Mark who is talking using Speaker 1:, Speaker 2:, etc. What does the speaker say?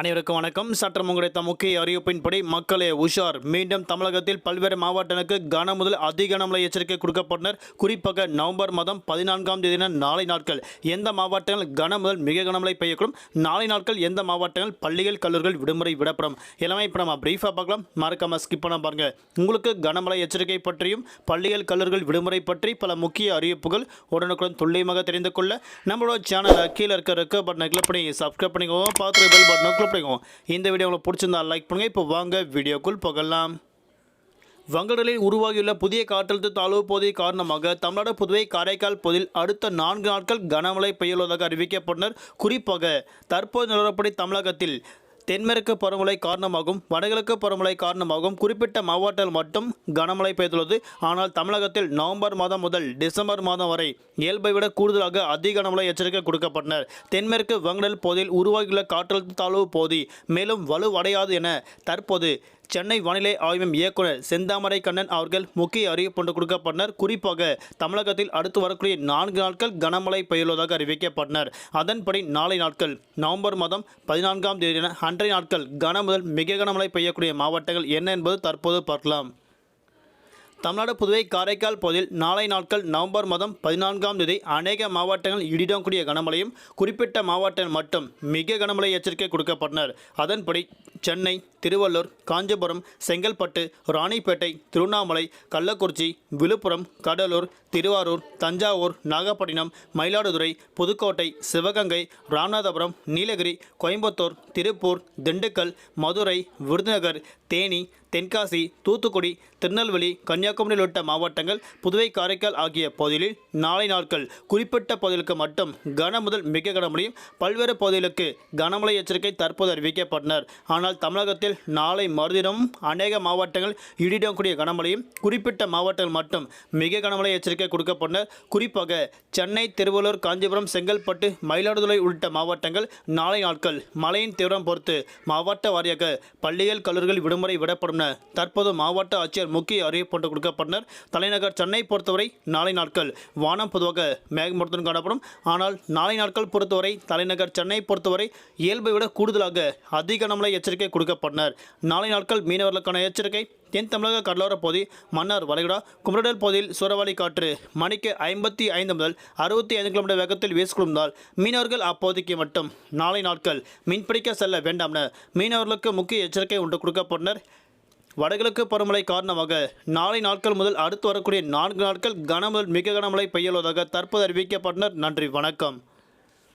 Speaker 1: அனைவருக்கும் வணக்கம். சற்றம் கிடைத்த முக்கிய அறிவிப்பின்படி மக்களே உஷார். மீண்டும் தமிழகத்தில் பல்வேறு மாவட்டங்களுக்கு கன முதல் அதிகனமலை எச்சரிக்கை கொடுக்கப்பட்டனர். குறிப்பாக நவம்பர் மாதம் பதினான்காம் தேதியின நாளை நாட்கள் எந்த மாவட்டங்கள் கன முதல் மிக கனமழை பெய்யக்கூடும்? நாளை நாட்கள் எந்த மாவட்டங்கள்? பள்ளிகள் கல்லூரிகள் விடுமுறை விடப்படும். எல்லாமே இப்போ நம்ம பிரீஃபாக பார்க்கலாம். மறக்காம ஸ்கிப் பண்ண பாருங்க. உங்களுக்கு கனமழை எச்சரிக்கை பற்றியும் பள்ளிகள் கல்லூரிகள் விடுமுறை பற்றி பல முக்கிய அறிவிப்புகள் உடனுக்குடன் துல்லியமாக தெரிந்து கொள்ள நம்மளோட சேனலை கீழே இருக்க ரெக்க பட்டனை கிளிக் பண்ணி சப்ஸ்கிரைப் பண்ணிக்கோங்க. பார்த்து பெல் பட்டனை கிளிக் பண்ணிக்கோங்க இந்த வீடியோ உங்களுக்கு பிடிச்சிருந்தா லைக் பண்ணுங்கள் இப்போ வாங்க வீடியோக்குள் போகலாம். வங்கடலில் உருவாகியுள்ள புதிய காற்றழுத்த தாழ்வு பகுதி காரணமாக தமிழ்நாடு புதுவை காரைக்கால் பகுதியில் அடுத்த நான்கு நாட்கள் கனமழை பெய்யுள்ளதாக அறிவிக்கப்பட்டனர். குறிப்பாக தற்போது நிலவரப்படி தமிழகத்தில் தென்மேற்கு பருவமழை காரணமாகவும் வடகிழக்கு பருவமழை காரணமாகவும் குறிப்பிட்ட மாவட்டங்கள் மட்டும் கனமழை பெய்துள்ளது. ஆனால் தமிழகத்தில் நவம்பர் மாதம் முதல் டிசம்பர் மாதம் வரை இயல்பை விட கூடுதலாக அதிக கனமழை எச்சரிக்கை கொடுக்கப்பட்டனர். தென்மேற்கு வங்கடல் பகுதியில் உருவாகியுள்ள காற்றழுத்த தாழ்வு பகுதி மேலும் வலுவடையாது என தற்போது சென்னை வானிலை ஆய்வு இயக்குனர் செந்தாமரை கண்ணன் அவர்கள் முக்கிய அறிவிப்பு கொடுக்கப்பட்டனர். குறிப்பாக தமிழகத்தில் அடுத்து வரக்கூடிய நான்கு நாட்கள் கனமழை பெய்யுள்ளதாக அறிவிக்கப்பட்டனர். அதன்படி நாளை நாட்கள் நவம்பர் மாதம் பதினான்காம் தேதி அன்றைய நாட்கள் கன முதல் மிக கனமழை பெய்யக்கூடிய மாவட்டங்கள் என்ன என்பது தற்போது பார்க்கலாம். தமிழ்நாடு புதுவை காரைக்கால் பகுதியில் நாளை நாட்கள் நவம்பர் மாதம் பதினான்காம் தேதி அநேக மாவட்டங்கள் இடிடக்கூடிய கனமழையும் குறிப்பிட்ட மாவட்டங்கள் மட்டும் மிக கனமழை எச்சரிக்கை கொடுக்கப்பட்டனர். அதன்படி சென்னை திருவள்ளூர் காஞ்சிபுரம் செங்கல்பட்டு ராணிப்பேட்டை திருவண்ணாமலை கள்ளக்குறிச்சி விழுப்புரம் கடலூர் திருவாரூர் தஞ்சாவூர் நாகப்பட்டினம் மயிலாடுதுறை புதுக்கோட்டை சிவகங்கை ராமநாதபுரம் நீலகிரி கோயம்புத்தூர் திருப்பூர் திண்டுக்கல் மதுரை விருதுநகர் தேனி தென்காசி தூத்துக்குடி திருநெல்வேலி கன்னியாகுமரி உள்ளிட்ட மாவட்டங்கள் புதுவை காரைக்கால் ஆகிய பகுதிகளில் நாளை நாட்கள் குறிப்பிட்ட பகுதிகளுக்கு மட்டும் கன முதல் மிக கனமழையும் பல்வேறு பகுதிகளுக்கு கனமழை எச்சரிக்கை தற்போது அறிவிக்கப்பட்டனர். ஆனால் தமிழகத்தில் நாளை மறுதினம் அநேக மாவட்டங்கள் இடிடக்கூடிய கனமழையும் குறிப்பிட்ட மாவட்டங்கள் மட்டும் மிக கனமழை எச்சரிக்கை கொடுக்கப்பட்டனர் குறிப்பாக சென்னை திருவள்ளூர் காஞ்சிபுரம் செங்கல்பட்டு மயிலாடுதுறை உள்ளிட்ட மாவட்டங்கள் நாளை நாட்கள் மழையின் தீவிரம் பொறுத்து மாவட்ட வாரியாக பள்ளிகள் கல்லூரிகள் விடுமுறை விடப்படும் என தற்போது மாவட்ட ஆட்சியர் முக்கிய அறிவிப்பு ஒன்று கொடுக்கப்பட்டனர். தலைநகர் சென்னை பொறுத்தவரை நாளை நாட்கள் வானம் பொதுவாக மேகமூட்டத்துடன் காணப்படும். ஆனால் நாளை நாட்கள் பொறுத்தவரை தலைநகர் சென்னை பொறுத்தவரை இயல்பை விட கூடுதலாக அதிக கனமழை எச்சரிக்கை எச்சரிக்கை கொடுக்கப்பட்டனர். நாளை நாட்கள் மீனவர்களுக்கான எச்சரிக்கை. தென் தமிழக கடலோர பகுதி மன்னார் வளைகுடா குமரடல் பகுதியில் சூறாவளி காற்று மணிக்கு ஐம்பத்தி ஐந்து முதல் அறுபத்தி ஐந்து கிலோமீட்டர் வேகத்தில் வீசிக்கொண்டால் மீனவர்கள் அப்போதைக்கு மட்டும் நாளை நாட்கள் மீன்பிடிக்க செல்ல வேண்டாம் என மீனவர்களுக்கு முக்கிய எச்சரிக்கை ஒன்று கொடுக்கப்பட்டனர். வடகிழக்கு பருவமழை காரணமாக நாளை நாட்கள் முதல் அடுத்து வரக்கூடிய நான்கு நாட்கள் கனமுதல் மிக கனமழை பெய்யுள்ளதாக தற்போது அறிவிக்கப்பட்டனர். நன்றி வணக்கம்.